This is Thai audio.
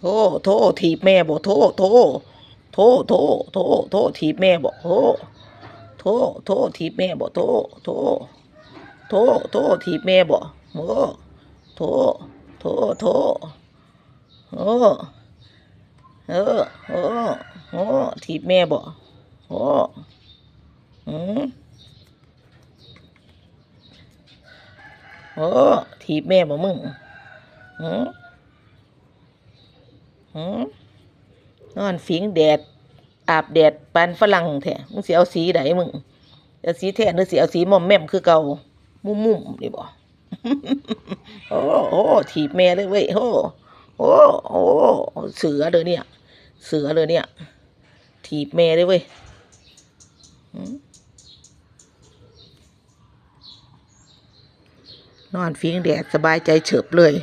โทโทถีบแม่บ่โทโทโทโทโทโทถีบแม่บ่โทโทโทถีบแม่บ่โทโทโทโทถีบแม่บ่โอ้โทโทโทโอ้เออโอ้โอ้ถีบแม่บ่โอ้อืมโอ้ถีบแม่บ่มึงอืม หืนอนฟิงแดด อาบแดดปานฝรั่งแท้มึงสิเอาสีใดมึงเอาสีแท้หรือสิเอาสีมอมแม่มคือเก่า มุ่มมุ่มนี่บ่โอ้โอ้ถีบแม่เลยเว้ยโอ้โอ้โอ้เสือเด้อเนี่ย เสือเลยเนี่ย ถีบแม่เลยเว้ยนอนฟิงแดดสบายใจเฉิบเลย